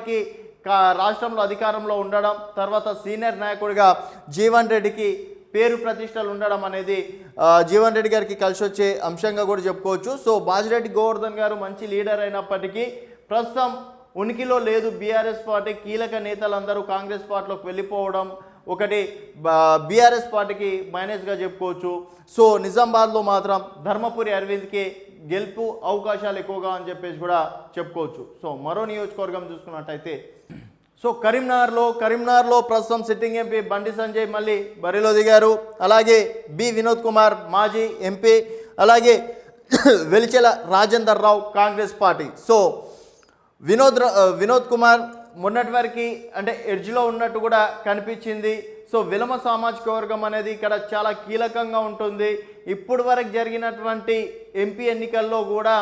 పార్టీకి కా- రాష్ట్రంలో అధికారంలో ఉండడం తర్వాత సీనియర్ నాయకుడిగా జీవన్ రెడ్డికి పేరు ప్రతిష్టలు ఉండడం అనేది జీవన్ రెడ్డి గారికి కలిసి వచ్చే అంశంగా కూడా చెప్పుకోవచ్చు. సో బాజిరెడ్డి గోవర్ధన్ గారు మంచి లీడర్ అయినప్పటికీ ప్రస్తుతం ఉనికిలో లేదు బీఆర్ఎస్ పార్టీ కీలక నేతలందరూ కాంగ్రెస్ పార్టీలోకి వెళ్ళిపోవడం ఒకటి బీఆర్ఎస్ పార్టీకి మైనస్గా చెప్పుకోవచ్చు. సో నిజామాబాద్లో మాత్రం ధర్మపురి అరవింద్కి గెలుపు అవకాశాలు ఎక్కువగా అని చెప్పేసి కూడా చెప్పుకోవచ్చు. సో మరో నియోజకవర్గం చూసుకున్నట్టయితే సో కరీంనగర్లో కరీంనగర్లో ప్రస్తుతం సిట్టింగ్ ఎంపీ బండి సంజయ్ మళ్ళీ బరిలో దిగారు. అలాగే బి వినోద్ కుమార్ మాజీ ఎంపీ అలాగే Velichala Rajender Rao Congress party. So Vinod ర- వినోద్ కుమార్ మొన్నటి వరకు అంటే ఎడ్జ్లో ఉన్నట్టు కూడా కనిపించింది. సో విలమ సామాజిక వర్గం అనేది ఇక్కడ చాలా కీలకంగా ఉంటుంది. ఇప్పుడు వరకు జరిగినటువంటి ఎంపీ ఎన్నికల్లో కూడా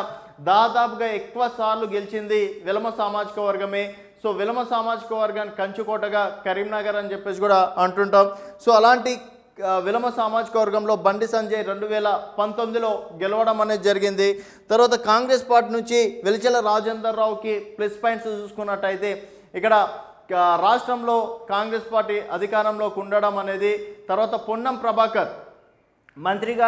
దాదాపుగా ఎక్కువ సార్లు గెలిచింది విలమ సామాజిక వర్గమే. సో విలమ సామాజిక వర్గాన్ని కంచుకోటగా కరీంనగర్ అని చెప్పేసి కూడా అంటుంటాం. సో అలాంటి విలమ సామాజిక వర్గంలో బండి సంజయ్ రెండు వేల పంతొమ్మిదిలో గెలవడం అనేది జరిగింది. తర్వాత కాంగ్రెస్ పార్టీ నుంచి వెలిచెల రాజేందర్ రావుకి ప్లస్ పాయింట్స్ చూసుకున్నట్టయితే ఇక్కడ రాష్ట్రంలో కాంగ్రెస్ పార్టీ అధికారంలోకి ఉండడం అనేది తర్వాత పొన్నం ప్రభాకర్ మంత్రిగా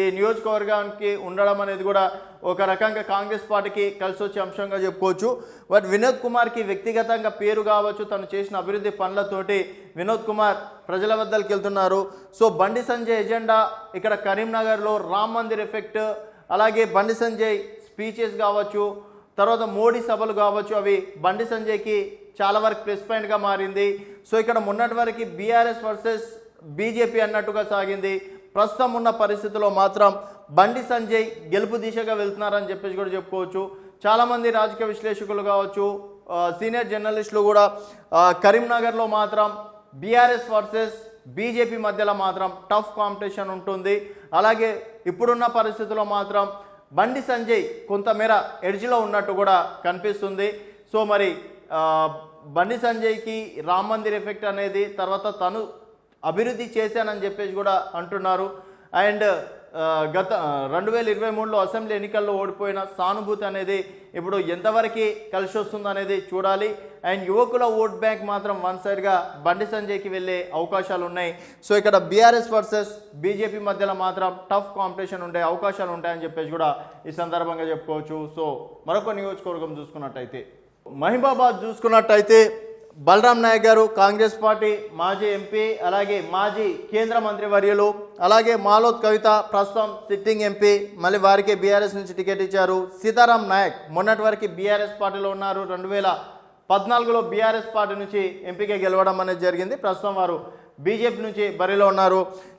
ఈ నియోజకవర్గానికి ఉండడం అనేది కూడా ఒక రకంగా కాంగ్రెస్ పార్టీకి కలిసి వచ్చే అంశంగా చెప్పుకోవచ్చు. బట్ వినోద్ కుమార్కి వ్యక్తిగతంగా పేరు కావచ్చు తను చేసిన అభివృద్ధి పనులతోటి వినోద్ కుమార్ ప్రజల వద్దకు వెళ్తున్నారు. సో బండి సంజయ్ ఎజెండా ఇక్కడ కరీంనగర్లో రామ్ మందిర్ ఎఫెక్ట్ అలాగే బండి సంజయ్ స్పీచెస్ కావచ్చు తర్వాత మోడీ సభలు కావచ్చు అవి బండి సంజయ్కి చాలా వరకు ప్లస్ పాయింట్గా మారింది. సో ఇక్కడ మొన్నటి వరకు బీఆర్ఎస్ వర్సెస్ బీజేపీ అన్నట్టుగా సాగింది. ప్రస్తుతం ఉన్న పరిస్థితిలో మాత్రం బండి సంజయ్ గెలుపు దిశగా వెళ్తున్నారని చెప్పేసి కూడా చెప్పుకోవచ్చు. చాలామంది రాజకీయ విశ్లేషకులు కావచ్చు సీనియర్ జర్నలిస్టులు కూడా కరీంనగర్లో మాత్రం బీఆర్ఎస్ వర్సెస్ బీజేపీ మధ్యలో మాత్రం టఫ్ కాంపిటీషన్ ఉంటుంది. అలాగే ఇప్పుడున్న పరిస్థితుల్లో మాత్రం బండి సంజయ్ కొంతమేర ఎడ్జ్లో ఉన్నట్టు కూడా కనిపిస్తుంది. సో మరి బండి సంజయ్కి రామ్ మందిర్ ఎఫెక్ట్ అనేది తర్వాత తను అభివృద్ధి చేశానని చెప్పేసి కూడా అంటున్నారు. అండ్ గత రెండు వేల ఇరవై మూడులో అసెంబ్లీ ఎన్నికల్లో ఓడిపోయిన సానుభూతి అనేది ఇప్పుడు ఎంతవరకు కలిసి వస్తుంది అనేది చూడాలి. అండ్ యువకుల ఓట్ బ్యాంక్ మాత్రం వన్ సైడ్గా బండి సంజయ్కి వెళ్ళే అవకాశాలు ఉన్నాయి. సో ఇక్కడ బీఆర్ఎస్ వర్సెస్ బీజేపీ మధ్యలో మాత్రం టఫ్ కాంపిటీషన్ ఉండే అవకాశాలు ఉంటాయని చెప్పేసి కూడా ఈ సందర్భంగా చెప్పుకోవచ్చు. సో మరొక నియోజకవర్గం చూసుకున్నట్టయితే మహిబాబాద్ చూసుకున్నట్టయితే బలరాం నాయక్ గారు కాంగ్రెస్ పార్టీ మాజీ ఎంపీ అలాగే మాజీ కేంద్ర మంత్రి వర్యులు అలాగే మాలోత్ కవిత ప్రస్తుతం సిట్టింగ్ ఎంపీ మళ్ళీ వారికి బీఆర్ఎస్ నుంచి టికెట్ ఇచ్చారు. సీతారాం నాయక్ మొన్నటి వరకు బీఆర్ఎస్ పార్టీలో ఉన్నారు. రెండు వేల పద్నాలుగులో బీఆర్ఎస్ పార్టీ నుంచి ఎంపీగా గెలవడం అనేది జరిగింది. ప్రస్తుతం వారు బీజేపీ నుంచి బరిలో ఉన్నారు.